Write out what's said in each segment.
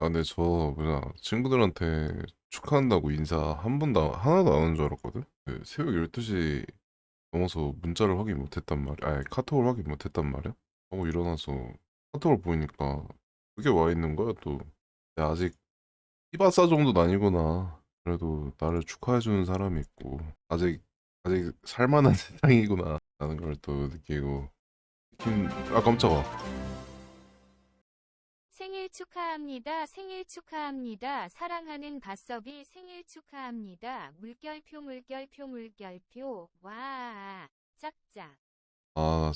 아, 근데 저 뭐냐 친구들한테 축하한다고 인사 한 번도 하나도 안 한 줄 알았거든. 그 새벽 12시 넘어서 문자를 확인 못했단 말이야. 아니 카톡을 확인 못했단 말이야. 하고 일어나서 카톡을 보니까 그게 와 있는 거야 또. 아직 이바사 정도는 아니구나. 그래도 나를 축하해 주는 사람이 있고 아직 아직 살만한 세상이구나 라는 걸 또 느끼고 느낀 아 깜짝아. 생일 축하합니다. 생일 축하합니다. 사랑하는 바섭이 생일 축하합니다. 물결표 물결표 물결표. 와. 짝짝. 아,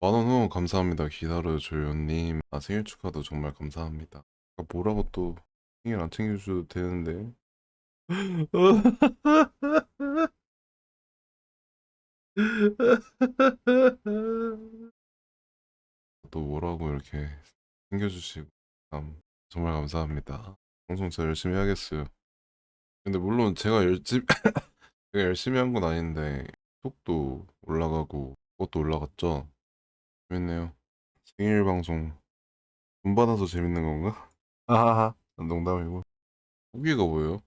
만원 후원 감사합니다. 기다려줘요님. 아, 생일 축하도 정말 감사합니다. 아, 뭐라고 또 생일 안 챙겨줘도 되는데. 또 뭐라고 이렇게 챙겨주시고 참 정말 감사합니다. 방송 진짜 열심히 하겠어요. 근데 물론 제가 열심히 제가 열심히 한 건 아닌데 속도 올라가고 그것도 올라갔죠. 재밌네요. 생일 방송 돈 받아서 재밌는 건가? 아하하 농담이고 후기가 뭐예요?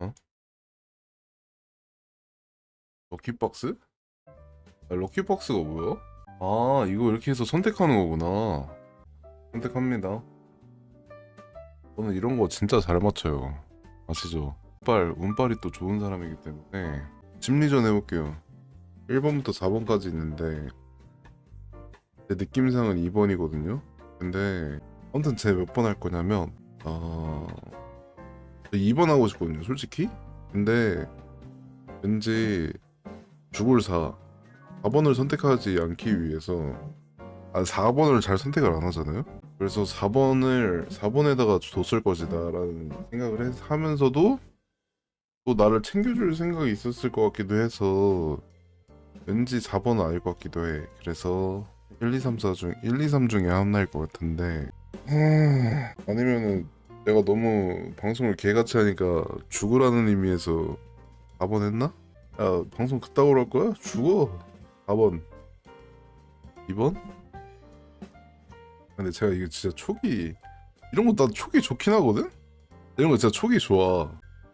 어? 럭키박스? 아, 럭키박스가 뭐야? 아 이거 이렇게 해서 선택하는 거구나. 선택합니다. 저는 이런 거 진짜 잘 맞춰요. 아시죠? 운빨, 운빨이 또 좋은 사람이기 때문에. 심리전 해볼게요. 1번부터 4번까지 있는데 제 느낌상은 2번이거든요. 근데 아무튼 제가 몇번 할 거냐면 아 2번 하고 싶거든요 솔직히. 근데 왠지 죽을 사 4번을 선택하지 않기 위해서 아 4번을 잘 선택을 안 하잖아요? 그래서 4번을 4번에다가 뒀을 것이다 라는 생각을 해- 하면서도 또 나를 챙겨줄 생각이 있었을 것 같기도 해서 왠지 4번은 아닐 것 같기도 해. 그래서 1, 2, 3, 4 중 1, 2, 3 중에 하나일 것 같은데. 음, 아니면은 내가 너무 방송을 개같이 하니까 죽으라는 의미에서 4번 했나? 야 방송 그따구로 할 거야? 죽어 4번 2번? 근데 제가 이거 진짜 촉이 이런 거나 촉이 좋긴 하거든? 이런 거 진짜 촉이 좋아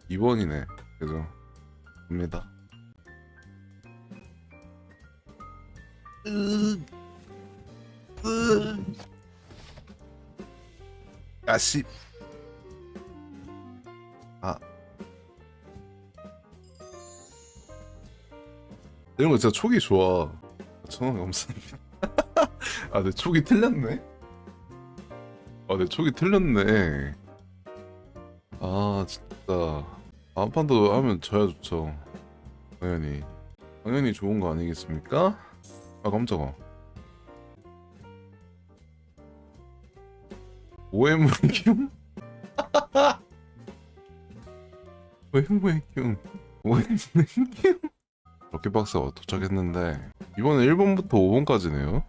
2번이네 그죠? 갑니다 야씨 이런 거 진짜 촉이 좋아. 천원 감사합니다. 아내 촉이 틀렸네? 아내 촉이 틀렸네. 아 진짜. 다음 판도 하면 져야 좋죠. 당연히. 당연히 좋은 거 아니겠습니까? 아 깜짝아 오해물경? 오해물경 오해물경 럭키박스가 도착했는데 이번에 1번부터 5번까지네요?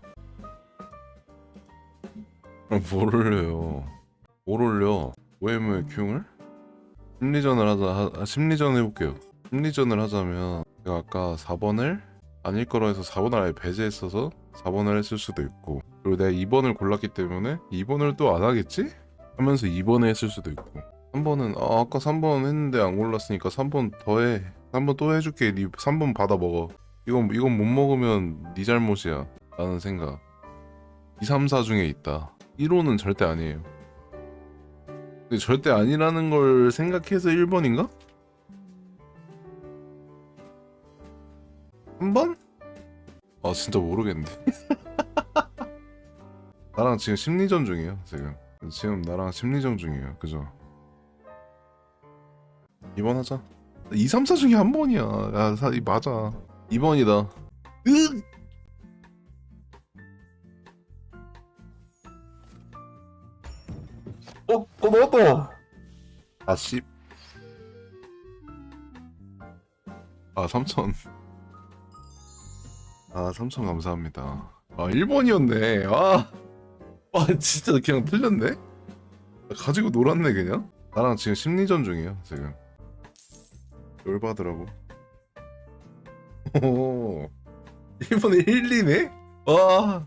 그럼 뭘 올려요? 뭘 올려? 오해물경을? 심리전을 하자 하, 심리전 해볼게요. 심리전을 하자면 제가 아까 4번을 아닐 거라 해서 4번을 아예 배제했어서 4번을 했을 수도 있고 그리고 내가 2번을 골랐기 때문에 2번을 또 안 하겠지? 하면서 2번을 했을 수도 있고. 3번은 아, 아까 3번 했는데 안 골랐으니까 3번 더해 3번 또 해줄게. 니 3번 받아 먹어. 이건 이건 못 먹으면 네 잘못이야. 라는 생각. 2, 3, 4 중에 있다. 1호는 절대 아니에요. 근데 절대 아니라는 걸 생각해서 1번인가? 3번? 아 진짜 모르겠는데. 나랑 지금 심리전 중이에요 지금. 지금 나랑 심리전 중이에요. 그죠? 2번 하자 2, 3, 4 중에 한 번이야. 야 사, 이 맞아. 2번이다. 으! 어? 어 나왔다. 아 씨. 아 3천. 아 3천 감사합니다. 아 1번이었네. 아, 아 진짜 그냥 틀렸네? 가지고 놀았네 그냥? 나랑 지금 심리전 중이에요 지금 열받으라고? 오. 1번에 1, 2네? 와.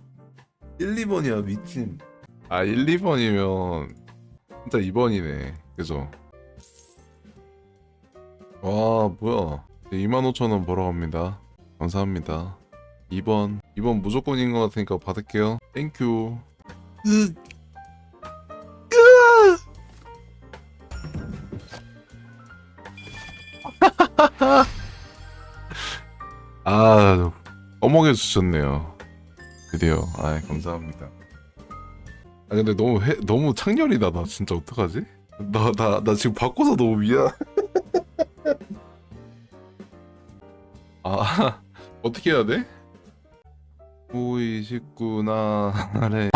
1, 2번이야 미친. 아 1, 2번이면 진짜 2번이네. 그죠? 와 뭐야. 25,000원 벌어 갑니다. 감사합니다. 2번 2번 무조건인 것 같으니까 받을게요. 땡큐 으. 으 아! 아 어먹여 주셨네요 드디어 아 감사합니다 아 근데 너무 해, 너무 창렬이다 나 진짜 어떡하지? 나 나 나 지금 바꿔서 너무 미안 아 어떻게 해야 돼? 보이시구나 네